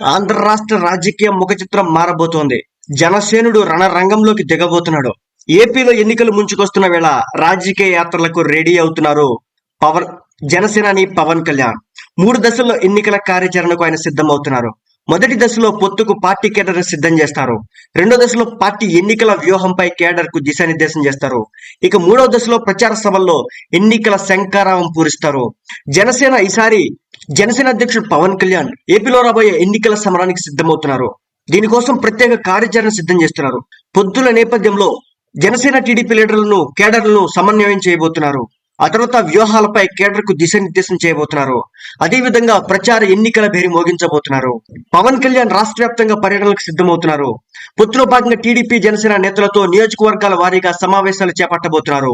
ఆంధ్ర రాష్ట్ర రాజకీయ ముఖ చిత్రం మారబోతోంది. జనసేనుడు రణరంగంలోకి దిగబోతున్నాడు. ఏపీలో ఎన్నికలు ముంచుకొస్తున్న వేళ రాజకీయ యాత్రలకు రెడీ అవుతున్నారు పవన్ జనసేనాని పవన్ కళ్యాణ్. మూడు దశల్లో ఎన్నికల కార్యాచరణకు ఆయన సిద్ధమవుతున్నారు. మొదటి దశలో పొత్తుకు పార్టీ కేడర్ సిద్ధం చేస్తారు. రెండో దశలో పార్టీ ఎన్నికల వ్యూహంపై కేడర్కు దిశానిర్దేశం చేస్తారు. ఇక మూడో దశలో ప్రచార సభల్లో ఎన్నికల శంకారావం పూరిస్తారు. జనసేన ఈసారి జనసేన అధ్యక్షుడు పవన్ కళ్యాణ్ ఏపీలో రాబోయే ఎన్నికల సమరానికి సిద్ధమవుతున్నారు. దీనికోసం ప్రత్యేక కార్యాచరణ సిద్ధం చేస్తున్నారు. పొద్దుల నేపథ్యంలో జనసేన టీడీపీ లీడర్లను కేడర్లను సమన్వయం చేయబోతున్నారు. ఆ వ్యూహాలపై కేడర్కు దిశానిర్దేశం చేయబోతున్నారు. అదేవిధంగా ప్రచార ఎన్నికల భేరి మోగించబోతున్నారు. పవన్ కళ్యాణ్ రాష్ట్ర వ్యాప్తంగా పర్యటనకు సిద్ధమవుతున్నారు. పొత్తులో భాగంగా టీడీపీ జనసేన నేతలతో నియోజకవర్గాల వారీగా సమావేశాలు చేపట్టబోతున్నారు.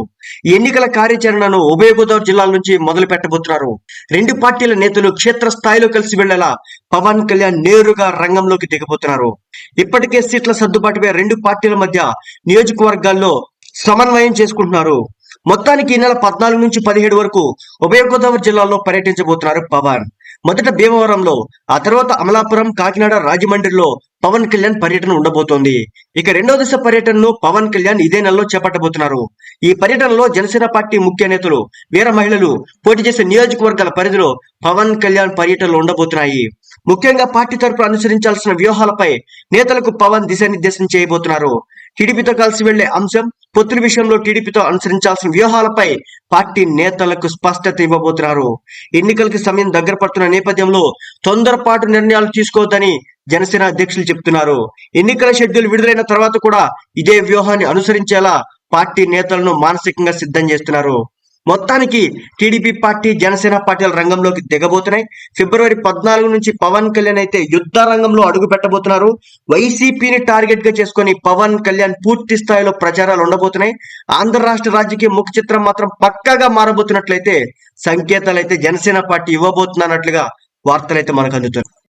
ఈ ఎన్నికల కార్యాచరణను ఉభయ గోదావరి జిల్లాల నుంచి మొదలు పెట్టబోతున్నారు రెండు పార్టీల నేతలు క్షేత్ర స్థాయిలో కలిసి వెళ్ళేలా పవన్ కళ్యాణ్ నేరుగా రంగంలోకి దిగబోతున్నారు. ఇప్పటికే సీట్ల సర్దుబాటుపై రెండు పార్టీల మధ్య నియోజకవర్గాల్లో సమన్వయం చేసుకుంటున్నారు. మొత్తానికి ఈ నెల పద్నాలుగు నుంచి పదిహేడు వరకు ఉభయ గోదావరి జిల్లాలో పర్యటించబోతున్నారు పవన్. మొదట భీమవరంలో ఆ తర్వాత అమలాపురం కాకినాడ రాజమండ్రిలో పవన్ కళ్యాణ్ పర్యటన ఉండబోతోంది. ఇక రెండో దశ పర్యటనను పవన్ కళ్యాణ్ ఇదే నెలలో చేపట్టబోతున్నారు. ఈ పర్యటనలో జనసేన పార్టీ ముఖ్య నేతలు వీర మహిళలు పోటీ చేసే నియోజకవర్గాల పరిధిలో పవన్ కళ్యాణ్ పర్యటనలు ఉండబోతున్నాయి. ముఖ్యంగా పార్టీ తరపున అనుసరించాల్సిన వ్యూహాలపై నేతలకు పవన్ దిశానిర్దేశం చేయబోతున్నారు. టీడీపీతో కలిసి వెళ్ళే అంశం పొత్తుల విషయంలో టీడీపీతో అనుసరించాల్సిన వ్యూహాలపై పార్టీ నేతలకు స్పష్టత ఇవ్వబోతున్నారు. ఎన్నికలకి సమయం దగ్గర పడుతున్న నేపథ్యంలో తొందరపాటు నిర్ణయాలు తీసుకోవద్దని జనసేన అధ్యక్షులు చెప్తున్నారు ఎన్నికల షెడ్యూల్ విడుదలైన తర్వాత కూడా ఇదే వ్యూహాన్ని అనుసరించేలా పార్టీ నేతలను మానసికంగా సిద్ధం చేస్తున్నారు. మొత్తానికి టీడీపీ పార్టీ జనసేన పార్టీల రంగంలోకి దిగబోతున్నాయి. ఫిబ్రవరి పద్నాలుగు నుంచి పవన్ కళ్యాణ్ అయితే యుద్ధ రంగంలో అడుగు పెట్టబోతున్నారు. వైసీపీని టార్గెట్గా చేసుకొని పవన్ కళ్యాణ్ పూర్తి స్థాయిలో ప్రచారాలు ఉండబోతున్నాయి. ఆంధ్ర రాష్ట్ర రాజకీయ ముఖ చిత్రం మాత్రం పక్కాగా మారబోతున్నట్లయితే సంకేతాలు అయితే జనసేన పార్టీ ఇవ్వబోతున్నట్లుగా వార్తలు అయితే మనకు అందుతున్నాయి.